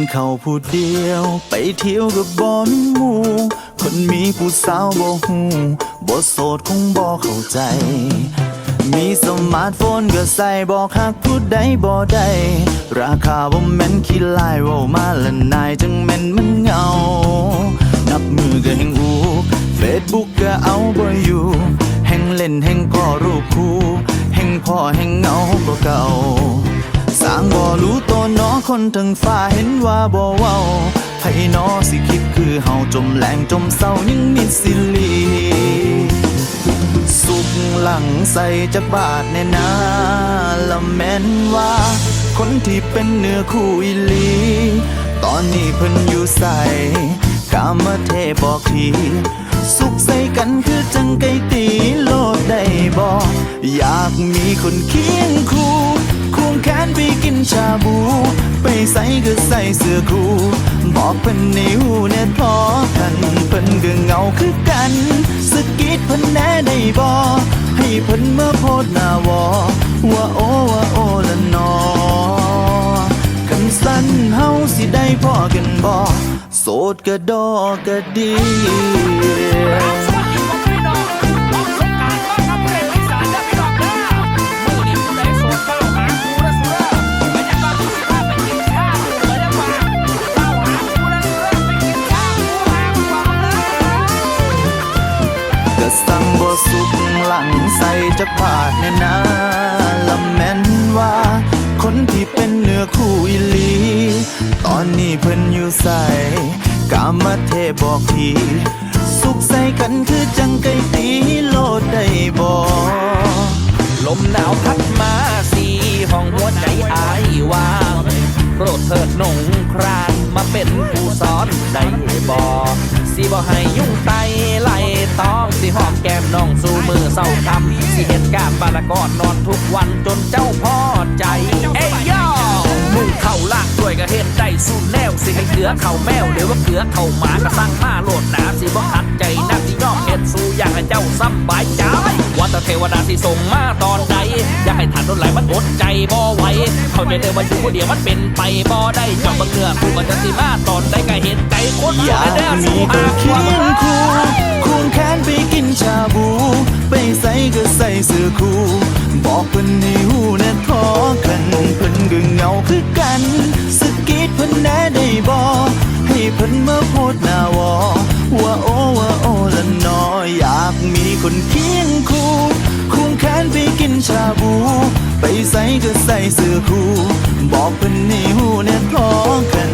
กินข้าผู้เดียว ไปเที่ยวกับบ่มีหมู่คนมีผู้สาวบ่ฮู้บ่โสดคงบ่เข้าใจ มีสมาร์ทโฟนก็ใส่บอกหักผู้ใดบ่ได้ราคาบ่แม่นขี้ลายว้ามาละนายจังแม่นมันเงา นับมือก็แห่งอูเฟซบุ๊กก็เอาบ่อยู่ แห่งเล่นแห่งก็รูปคู่ แห่งพ่อแห่งเงาก็เก่า คนทั้งฟ้าเห็นว่าบ่เว้าไผน้อสิคิดคือเฮาจมแหลงจมเศร้ายังมิดสิลีสุกหลังใส่จักบาทแน่นาละแม่นว่า คนที่เป็นเนื้อคู่อีลี ตอนนี้เพิ่นอยู่ใส่กามเทบอกทีสุขใส่กันคือจังไก่ตีโลดได้บอกอยากมีคนเคียงคู่ควงแขนไปกินชาบูไป เสื้อครู บอกเพิ่นในหูแน่พอกันเพิ่นก็เงาคือกัน สกิดเพิ่นแน่ได้บอให้เพิ่นมาโพดหน้าวอว่าโอว่าโอละนอกันสั้นเฮาสิได้พอกันบ่โสดก็ดอก็ดี จักบาทแน่นาละแม่นว่า คนที่เป็นเนื้อคู่อีหลี ตอนนี้เพิ่นอยู่ใส่กามาเทบอกที สุขใส่กันคือจังไก่ตีโลดได้บ่ลมหนาวพัดมาสีห้องหัวใจอายว่างโปรดเถิดหนงครานมาเป็นผู้สอนได้บ่สิบ่ให้ยุ่งไตล ตอมสิหอมแก้มน้องสู่มือเศร้าคำสิเหตุกาบาละกอนนอนทุกวันจนเจ้าพ่อใจ เอ้ยย่อมุ่งเข้าลากด้วยก็เห็นได้สู้แนวสิให้เกลือเข่าแมวหรือว่าเกลือเข่าหมากระสั่งมาโหลดหนาสิบ่ขัดใจนักสิยอมเห็นสู้อยากให้เจ้าสบายใจว่าแต่เทวดาสิส่งมาตอนใดอยากให้ทานรถไหลมันอดใจบ่ไหวเข้าใจเดิมว่าอยู่คนเดียวมันเป็นไปบ่ได้จอมบังเงือคู่มันจะสิมาตอนใดก็เห็นใจคนอยากเด้อมีสู้คหานคียงคู่ แขนไปกินชาบู ไปใส่ก็ใส่เสื้อคู่ บอกเพิ่นให้หูแน่ทอกันเพิ่นก็เหงาคือกัน สกิดเพิ่นแน่ได้บ่ให้เพิ่นมาโพดหน้าวอว่าโอว่าโอละนออยากมีคนเคียงคู่ควงแขนไปกินชาบู ไปใส่ก็ใส่เสื้อคู่ บอกเพิ่นให้หูแน่ทอกัน